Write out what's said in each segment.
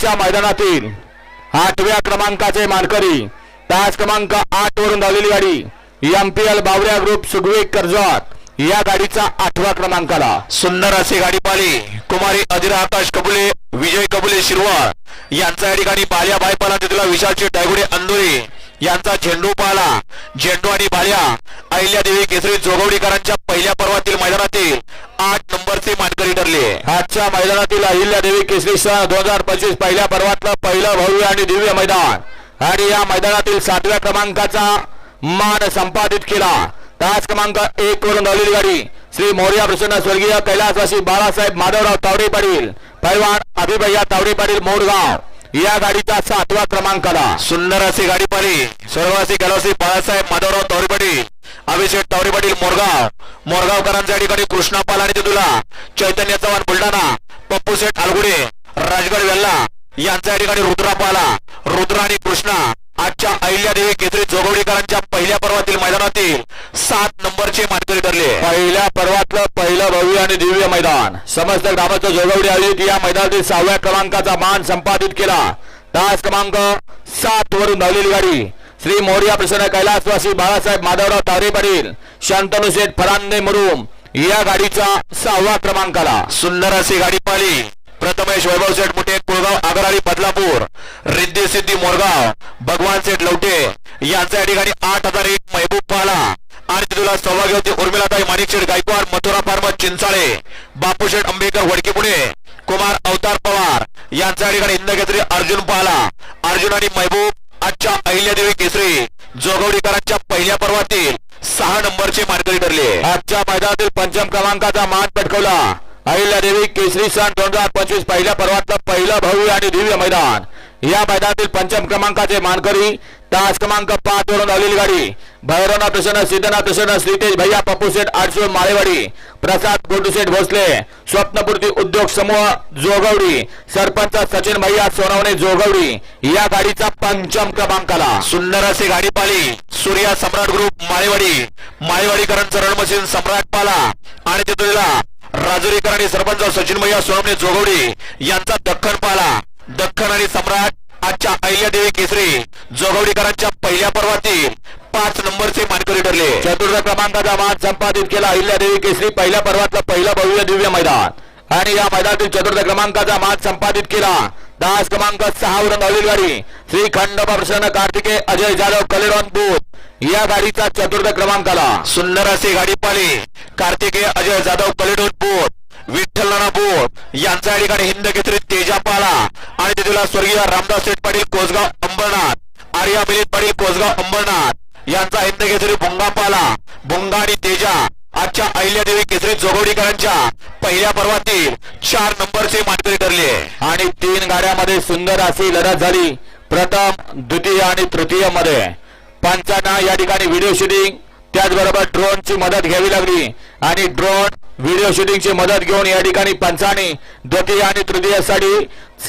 च्या मैदानातील आठव्या क्रमांकाचे मानकरी. तास क्रमांक आठ वरून धावलेली गाडी. M P L Bavrya group Sugave Karjat. या गाडीचा आठव्या क्रमांकाला. सुंदर असे गाडी पाली कुमारी अधिरा आकाश कबुले विजय कबुले शिरवाळ. यांचा या ठिकाणी बाल्या बायपाला तिथला विशालचे डायगुडे अंदुरे यांचा झेंडू पाला झेंडू आणि बाल्या अहिल्या देवी केसरी जोगवडीकरांच्या पहिल्या पर्वातील मैदानातील आठ नंबर ती मानकरी ठरले आजच्या मैदानातील अहिल्या देवी केसरी सह दोन हजार पंचवीस पहिल्या पर्वातलं पहिलं भव्य आणि दिव्य मैदान. आणि या मैदानातील सातव्या क्रमांकाचा मान संपादित केला. तास क्रमांक एक वरून धावलेली गाडी. श्री मोर्या प्रसन्न स्वर्गीय कैलासवासी बाळासाहेब माधवराव तावडे पाटील. पैलवान अभिभैया तावडे पाटील मोरगाव. या गाडीचा सातवा क्रमांकाला. सुंदर अशी गाडी पाली सर्वासी गलासी बाळासाहेब माधवराव तावरे अभिषेक तावरे मोरगाव. मोरगावकरांच्या ठिकाणी कृष्णा आणि तुला चैतन्य चव्हाण बुलढाणा पप्पू शेठ आलगुडे राजगड वेल्ला यांच्या ठिकाणी ठिकाणी रुद्रापाला रुद्र आणि कृष्णा आजच्या अहिल्यादेवी केसरी जोगवडीकरांच्या पहिल्या पर्वातील मैदानातील सात नंबरचे ठरले पहिल्या पर्वातलं पहिलं भव्य आणि दिव्य मैदान. समस्त ग्रामाचं जोगवडी आयोजित या मैदानातील सहाव्या क्रमांकाचा मान संपादित केला. तास क्रमांक सात वरून धावलेली गाडी. श्री मोर्या प्रसन्न कैलासवासी बाळासाहेब माधवराव तावरे पाटील शांतनु शेठ फरांदे मुरुम या गाडीचा सहाव्या क्रमांकाला. सुंदर अशी गाडी पाली प्रथमेश वैभव सेठ मुठे कुळगाव आगराडी बदलापूर. रिद्धी सिद्धी मोरगाव भगवान सेठ लवटे. यांच्या या ठिकाणी आठ हजार एक महबूब पाला आणि तिथूला सहभागी होते उर्मिलाताई माणिकशेठ गायकवाड मथुरा फार्म चिंचाळे बापूशेठ अंबेकर वडके पुणे कुमार अवतार पवार यांच्या ठिकाणी इंदगेत्री अर्जुन पाला अर्जुन आणि महबूब आजच्या अहिल्यादेवी केसरी जोगवडीकरांच्या पहिल्या पर्वातील सहा नंबरचे मानकरी ठरले आजच्या मैदानातील पंचम क्रमांकाचा मान पटकवला. अहिल्यादेवी केसरी सन दोन हजार पंचवीस पहिल्या पर्वातलं पहिलं भव्य आणि दिव्य मैदान. या मैदानातील पंचम क्रमांकाचे मानकरी तास क्रमांक पाच वरून आलेली गाडी. भैरवनाथ प्रसन्न सिद्धनाथ प्रसन्न श्रीतेज भैया पप्पू सेठ आठशे माळेवाडी. प्रसाद गोटू सेठ भोसले स्वप्नपूर्ती उद्योग समूह जोगवडी. सरपंच सचिन भैया सोनवणे जोगवडी. या गाडीचा पंचम क्रमांकाला. सुंदर असे गाडी पाली सूर्या सम्राट ग्रुप माळेवाडी. माळेवाडीकरण चरण मशीन सम्राट पाला. आणि तिथुला राजुरीकर आणि सरपंच सचिन भैया सोनवणे जोगवडी यांचा दख्खन पाला. दख्खन आणि सम्राट आजच्या अहिल्यादेवी केसरी जोगवडीकरांच्या पहिल्या पर्वातील पाच नंबरचे मानकरी ठरले. चतुर्थ क्रमांकाचा मान संपादित केला अहिल्यादेवी केसरी पहिल्या पर्वातलं पहिलं भव्य दिव्य मैदान. आणि या मैदानातील चतुर्थ क्रमांकाचा मान संपादित केला. दास क्रमांक सहा वरून अवलील गाडी श्री खंडोबा प्रसन्न कार्तिके अजय जाधव कलेरॉन बोध या गाडीचा चतुर्थ क्रमांकाला सुंदर अशी गाडी पाली कार्तिके अजय जाधव कलेडॉन बोध विठ्ठल नाना यांचा या ठिकाणी हिंद केसरी तेजापाला. आणि तिथला स्वर्गीय रामदास शेठ पाटील कोसगाव अंबरनाथ. आर्या मिलित पाटील कोसगाव अंबरनाथ. यांचा हिंद घेतली भुंगापाला भुंगा आणि तेजा. आजच्या अहिल्यादेवी केसरी जोगवडीकरांच्या पहिल्या पर्वातील चार नंबरचे मानकरी ठरले आणि तीन गाड्यामध्ये सुंदर अशी लढत झाली. प्रथम द्वितीय आणि तृतीयमध्ये. पंचांना या ठिकाणी व्हिडिओ शूटिंग त्याचबरोबर ड्रोनची मदत घ्यावी लागली. आणि ड्रोन व्हिडिओ शूटिंगची मदत घेऊन या ठिकाणी पंचाने द्वितीय आणि तृतीयसाठी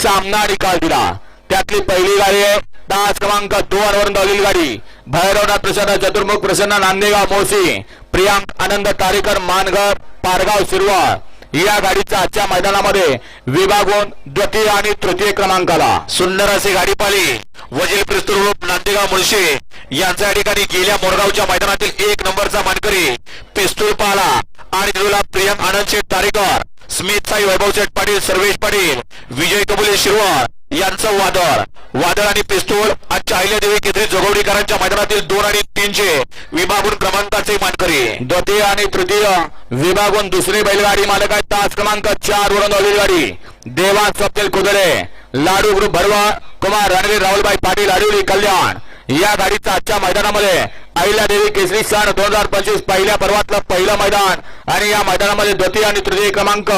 सामना निकाल दिला. त्यातली पहिली गाडी आहे तास क्रमांक दोन वरून धावलेली गाडी. भैरवनाथ प्रसन्न चतुर्मुख प्रसन्न नांदेगाव मोसी प्रियांक आनंद तारेकर मानघर पारगाव शिरवळ या गाडीचा आजच्या मैदानामध्ये विभागून द्वितीय आणि तृतीय क्रमांकाला. सुंदर अशी गाडी पाली वजील पिस्तूल नांदेगाव मुळशी यांच्या या ठिकाणी गेल्या मोरगावच्या मैदानातील एक नंबरचा मानकरी पिस्तूल पाला आणि तुला प्रियम आनंद शेठ तारेकर. स्मित साई वैभव शेठ पाटील सर्वेश पाटील विजय कबुले शिरवाळ यांचं वादळ. वादळ आणि पिस्तूल आजच्या अहिल्यादेवी केंद्रित जोगवडीकरांच्या मैदानातील दोन आणि तीनशे विभागून क्रमांकाचे मानकरी. द्वितीय आणि तृतीय विभागून दुसरी बैलगाडी मालक आहे तास क्रमांक चार वरून धावलेली गाडी. देवान स्वप्नील कुदरे लाडू ग्रुप भरवा कुमार रणवीर राहुलबाई पाटील आडिवली कल्याण या गाडीचा आजच्या मैदानामध्ये अहिल्यादेवी केसरी सण दोन हजार पंचवीस पहिल्या पर्वातलं पहिलं मैदान. आणि या मैदानामध्ये द्वितीय आणि तृतीय क्रमांक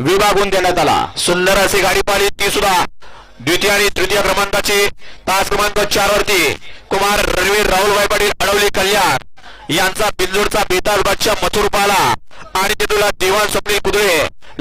विभागून देण्यात आला. सुंदर अशी गाडी पाहिली ती सुद्धा. द्वितीय आणि तृतीय क्रमांकाची. तास क्रमांक चार वरती कुमार रणवीर राहुलभाई पाटील अडवली कल्याण यांचा बिंदूरचा बेताल बादशाह मथुर पाला. आणि तिथुला दिवाण स्वप्नील कुदळे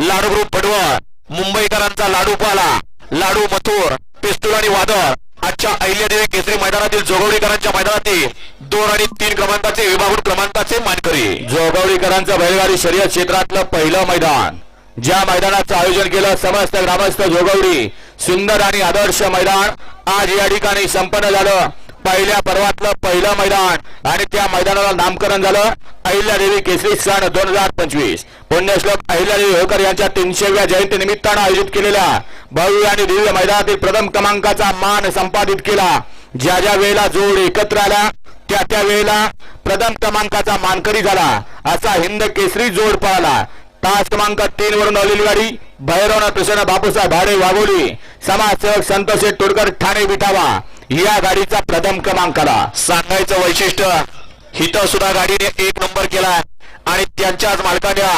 लाडू ग्रुप पडवळ मुंबईकरांचा लाडू पाला लाडू मथुर पिस्तूल आणि वादळ. आजच्या अहिल्यादेवी केसरी मैदानातील जोगवडीकरांच्या मैदानातील दोन आणि तीन क्रमांकाचे विभागून क्रमांकाचे मानकरी. जोगवडीकरांचं बैलगाडी शर्यत क्षेत्रातलं पहिलं मैदान. ज्या मैदानाचं आयोजन केलं समस्त ग्रामस्थ जोगवडी सुंदर आणि आदर्श मैदान आज या ठिकाणी संपन्न झालं. पहिल्या पर्वातलं पहिलं मैदान आणि त्या मैदानाला नामकरण झालं अहिल्यादेवी केसरी सण दोन हजार पंचवीस. पुण्यश्लोक अहिल्यादेवी होळकर यांच्या तीनशेव्या जयंती निमित्तानं आयोजित केलेल्या भव्य आणि दिव्य मैदानातील प्रथम क्रमांकाचा मान संपादित केला. ज्या ज्या वेळेला जोड एकत्र आला त्या त्या वेळेला प्रथम क्रमांकाचा मानकरी झाला. असा हिंद केसरी जोड पळाला. तास क्रमांक तीन वरून आलेली गाडी भैरवनाथ प्रसन्न बापूसाहेब भाडे वाघोली समाजसेवक संतोष शेठ ठाणे बिठावा या गाडीचा प्रथम क्रमांक आला. सांगायचं वैशिष्ट्य हिथं सुद्धा गाडीने एक नंबर केला. आणि त्यांच्याच मालकाच्या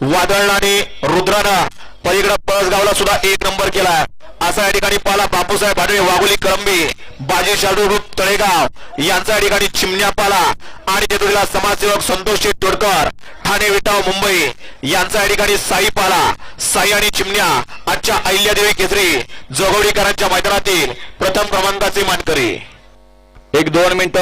वादळाने रुद्रानं पलीकडे पळसगावला सुद्धा एक नंबर केला. असा या ठिकाणी पाला बापूसाहेब भाडवे वाघोली कळंबी बाजी शाडू तळेगाव यांचा या ठिकाणी चिमण्या पाला. आणि जेजुरीला समाजसेवक संतोष शेठ तोडकर ठाणे विटाव मुंबई यांचा या ठिकाणी साई पाला. साई आणि चिमण्या आजच्या अहिल्यादेवी केसरी जोगवडीकरांच्या मैदानातील प्रथम क्रमांकाचे मानकरी. एक दोन मिनिटं.